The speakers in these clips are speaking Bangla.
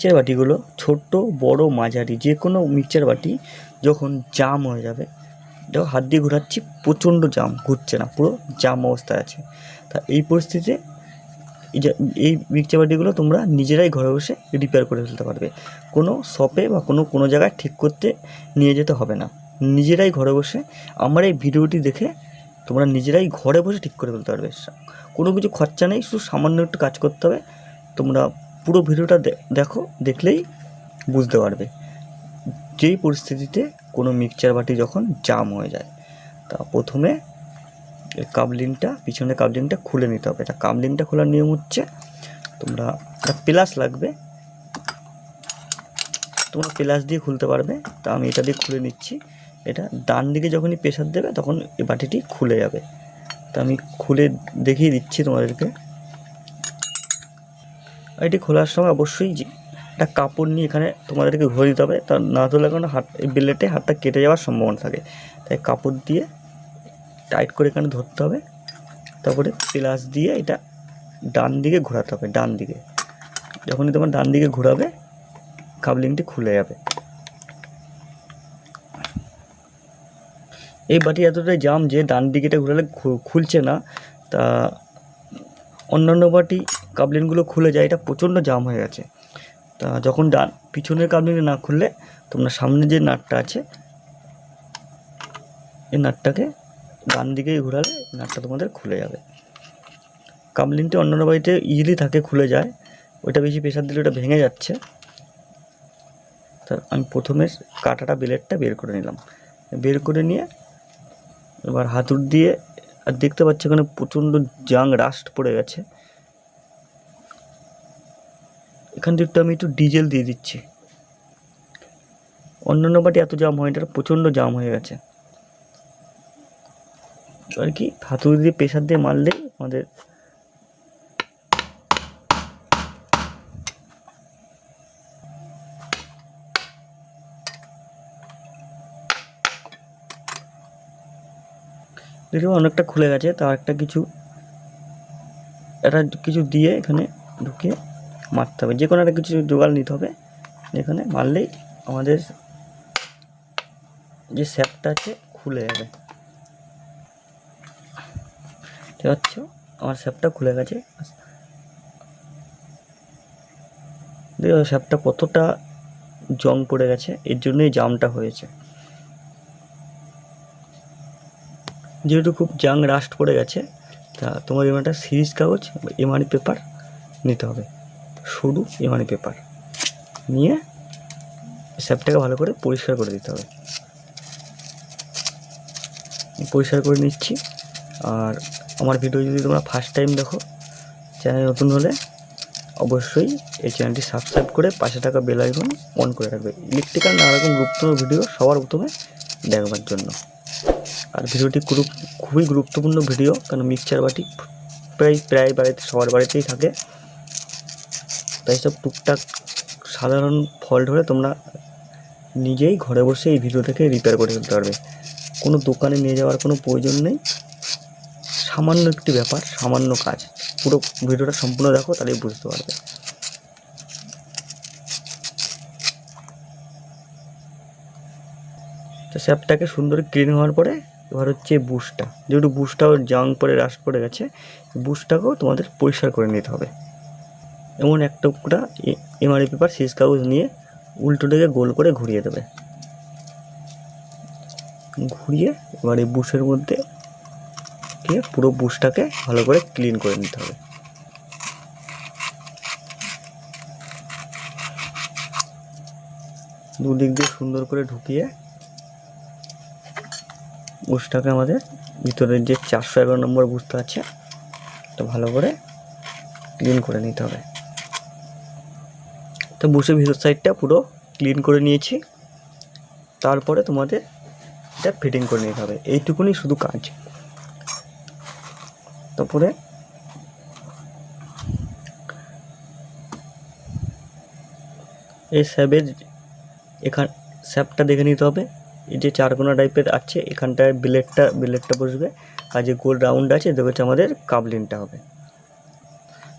মিক্সচার বাটিগুলো ছোট্ট, বড়, মাঝারি যে কোনো মিক্সচার বাটি যখন জাম হয়ে যাবে, দেখো হাত দিয়ে ঘোরাচ্ছি, প্রচণ্ড জাম, ঘুরছে না, পুরো জাম অবস্থায় আছে। তা এই পরিস্থিতিতে এই মিক্সচার বাটিগুলো তোমরা নিজেরাই ঘরে বসে রিপেয়ার করে ফেলতে পারবে। কোনো শপে বা কোনো কোনো জায়গায় ঠিক করতে নিয়ে যেতে হবে না। নিজেরাই ঘরে বসে আমার এই ভিডিওটি দেখে তোমরা নিজেরাই ঘরে বসে ঠিক করে ফেলতে পারবে। কোনো কিছু খরচা নেই, শুধু সামান্য একটু কাজ করতে হবে। তোমরা পুরো ভিডিওটা দেখো, দেখলেই বুঝতে পারবে। যেই পরিস্থিতিতে কোনো মিক্সচার বাটি যখন জাম হয়ে যায়, তা প্রথমে কাবলিংটা পিছনে কাবলিংটা খুলে নিতে হবে। এটা কাবলিংটা খোলার নিয়ম হচ্ছে, তোমরা একটা প্লাস লাগবে। তোমরা প্লাস দিয়ে খুলতে পারবে। তা আমি এটা দিয়ে খুলে নিচ্ছি। এটা ডান দিকে যখনই প্রেশার দেবে, তখন এই বাটিটি খুলে যাবে। তা আমি খুলে দেখিয়ে দিচ্ছি তোমাদেরকে। এটি খোলার সময় অবশ্যই একটা কাপড় নিয়ে এখানে তোমাদেরকে ঘরে দিতে হবে। তা না তোলা কারণে হাত বেলেটে হাতটা কেটে যাওয়ার সম্ভাবনা থাকে। তাই কাপড় দিয়ে টাইট করে এখানে ধরতে হবে। তারপরে প্লাস দিয়ে এটা ডান দিকে ঘোরাতে হবে, ডান দিকে। যখনই তোমার ডান দিকে ঘোরাবে, কাবলিংটি খুলে যাবে। এই বাটি এতটাই জাম যে ডান দিকেটা ঘোরালে খুলছে না। তা অন্যান্য বাটি কাবলিনগুলো খুলে যায়, এটা প্রচণ্ড জাম হয়ে গেছে। তা যখন ডান, পিছনের কাবলিন না খুললে তোমরা সামনে যে নাটটা আছে, এই নাটটাকে ডান দিকেই ঘোরালে নাটটা তোমাদের খুলে যাবে। কাবলিনটি অন্যান্য বাড়িতে ইজিলি থাকে, খুলে যায়। ওইটা বেশি প্রেশার দিলে ওটা ভেঙে যাচ্ছে। তা আমি প্রথমে কাটাটা ব্লেডটা বের করে নিলাম। বের করে নিয়ে এবার হাতুড় দিয়ে আর দেখতে পাচ্ছি এখানে প্রচণ্ড জাং রাস্ট পড়ে গেছে। এখান থেকে আমি একটু ডিজেল দিয়ে দিচ্ছি। অন্যান্য বাটি এত জাম হয় এটা প্রচণ্ড জাম হয়ে গেছে। আর কি, হাতুড়ি দিয়ে প্রেশার দিয়ে মারলেই আমাদের দেখো অনেকটা খুলে গেছে তার একটা কিছু একটা কিছু দিয়ে এখানে ঢুকিয়ে মারতে হবে। যে কোনো একটা কিছু জোগাড় নিতে হবে। এখানে মারলেই আমাদের যে স্যাপটা আছে, খুলে যাবে। ঠিক পাচ্ছ? আমার স্যাপটা খুলে গেছে। দেখো স্যাপটা কতটা জং পড়ে গেছে, এর জন্যই জামটা হয়েছে। যেহেতু খুব জাং রাস্ট পড়ে গেছে, তা তোমার এমন একটা সিরিজ কাগজ এমআরই পেপার নিতে হবে। সরু এমআরই পেপার নিয়ে স্যাপটাকে ভালো করে পরিষ্কার করে দিতে হবে। পরিষ্কার করে নিচ্ছি। আর আমার ভিডিও যদি তোমরা ফার্স্ট টাইম দেখো, চ্যানেল নতুন হলে অবশ্যই এই চ্যানেলটি সাবস্ক্রাইব করে পাশে থাকা বেল আইকন অন করে রাখবে। ইলেকট্রিক্যাল নানা রকম গুরুত্বপূর্ণ ভিডিও সবার প্রথমে দেখবার জন্য। আর ভিডিওটি খুব খুবই গুরুত্বপূর্ণ ভিডিও কারণ মিক্সচার বাটি প্রায় প্রায় বাড়িতে, সবার বাড়িতেই থাকে। তাই সব টুকটাক সাধারণ ফল্ট হলে তোমরা নিজেই ঘরে বসে এই ভিডিও থেকে রিপেয়ার করে ফেলতে পারবে। কোনো দোকানে নিয়ে যাওয়ার কোনো প্রয়োজন নেই। সামান্য একটি ব্যাপার, সামান্য কাজ। পুরো ভিডিওটা সম্পূর্ণ দেখো, তাহলেই বুঝতে পারবে। তো স্যাপটাকে সুন্দর ক্লিন হওয়ার পরে এবার হচ্ছে বুশটা যেহেতু বুশটাও জাং পরে রাস পড়ে গেছে বুশটাকেও তোমাদের পরিষ্কার করে নিতে হবে। এমন এক টুকরা এমআরই পেপার সিজ কাগজ নিয়ে উল্টো দিকে গোল করে ঘুরিয়ে দেবে। ঘুরিয়ে এবার এই বুশের মধ্যে দিয়ে পুরো বুশটাকে ভালো করে ক্লিন করে নিতে হবে। দুদিক দিয়ে সুন্দর করে ঢুকিয়ে বুশটাকে আমাদের ভিতরের যে চারশো এগারো নম্বর বুঝতে আছে তো ভালো করে ক্লিন করে নিতে হবে। তো বুশের ভিতর সাইডটা পুরো ক্লিন করে নিয়েছি। তারপরে তোমাদের এটা ফিটিং করে নিতে হবে। এইটুকুনি শুধু কাজ। তারপরে এই স্যাবের এখান স্যাপটা দেখে নিতে হবে। যে চারকোনা টাইপের আছে, এখানটায় ব্লেডটা ব্লেডটা বসবে। আর যে গোল রাউন্ড আছে এটা হচ্ছে আমাদের কাবলিনটা হবে।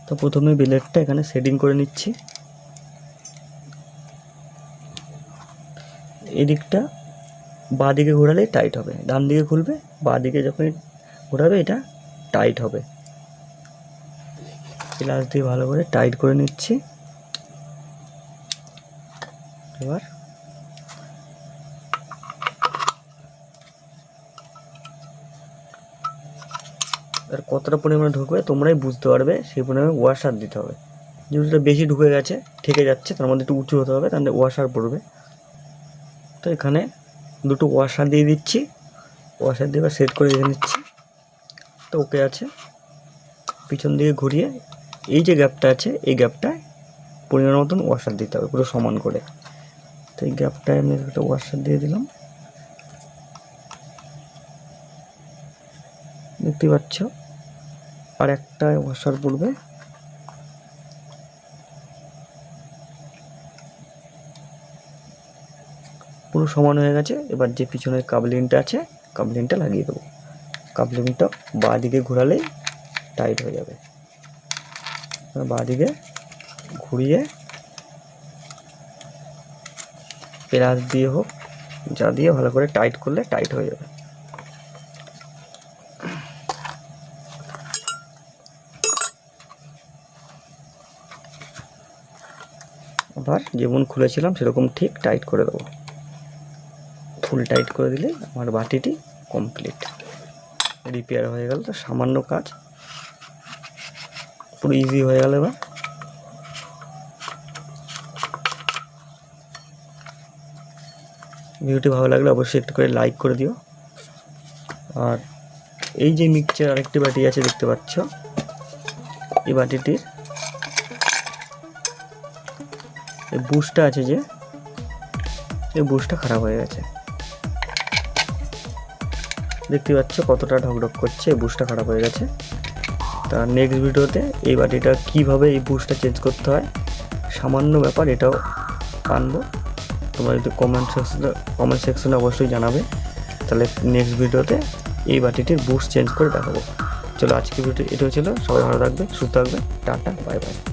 তো প্রথমে ব্লেডটা এখানে সেটিং করে নিচ্ছি। এদিকটা বাঁ দিকে ঘোরালে টাইট হবে। ডান দিকে খুলবে বাঁ দিকে যখন ঘোরাবে, এটা টাইট হবে। গ্লাস দিয়ে ভালো করে টাইট করে নিচ্ছি। এবার আর কতটা পরিমাণে ঢুকবে তোমরাই বুঝতে পারবে, সেই পরিমাণে ওয়াশার দিতে হবে। যেহেতু বেশি ঢুকে গেছে, ঠেকে যাচ্ছে, তার মধ্যে একটু উঁচু হতে হবে, তাহলে ওয়াশার পড়বে। তো এখানে দুটো ওয়াশার দিয়ে দিচ্ছি। ওয়াশার দিয়ে সেট করে রেখে নিচ্ছি। তো ওকে আছে। পিছন দিকে ঘুরিয়ে এই যে গ্যাপটা আছে, এই গ্যাপটায় পরিমাণ মতন ওয়াশার দিতে হবে, পুরো সমান করে। তো এই গ্যাপটায় আমি একটা ওয়াশার দিয়ে দিলাম। দেখতে পাচ্ছ? আর একটা ওয়াশার পড়বে। পুরো সমান হয়ে গেছে। এবার যে পিছনের কাবলিনটা আছে, কাবলিনটা লাগিয়ে দেবো। কাবলিনটা বাঁ দিকে ঘোরালেই টাইট হয়ে যাবে। বাঁ দিকে ঘুরিয়ে পেঁয়াজ দিয়ে হোক, যা দিয়ে ভালো করে টাইট করলে টাইট হয়ে যাবে। আবার যেমন খুলেছিলাম সেরকম ঠিক টাইট করে দেবো। ফুল টাইট করে দিলে আমার বাটিটি কমপ্লিট রিপেয়ার হয়ে গেল তো সামান্য কাজ। পুরো ইজি হয়ে গেল এবার। ভিডিওটি ভালো লাগলে অবশ্যই একটু করে লাইক করে দিও। আর এই যে মিক্সচার আরেকটি বাটি আছে দেখতে পাচ্ছ। এই বাটিটির এই বুশটা আছে যে, এই বুশটা খারাপ হয়ে গেছে। দেখতে পাচ্ছ কতটা ঢকঢক করছে, এই বুশটা খারাপ হয়ে গেছে। তা নেক্সট ভিডিওতে এই বাটিটা কীভাবে এই বুশটা চেঞ্জ করতে হয়, সামান্য ব্যাপার এটাও আনব। তোমরা যদি কমেন্ট সেকশনে কমেন্ট সেকশনে অবশ্যই জানাবে। তাহলে নেক্সট ভিডিওতে এই বাটিটির বুশ চেঞ্জ করে দেখাবো। চলো আজকে ভিডিও এটাও ছিল। সবাই ভালো থাকবে, সুস্থ থাকবে। Tata bye bye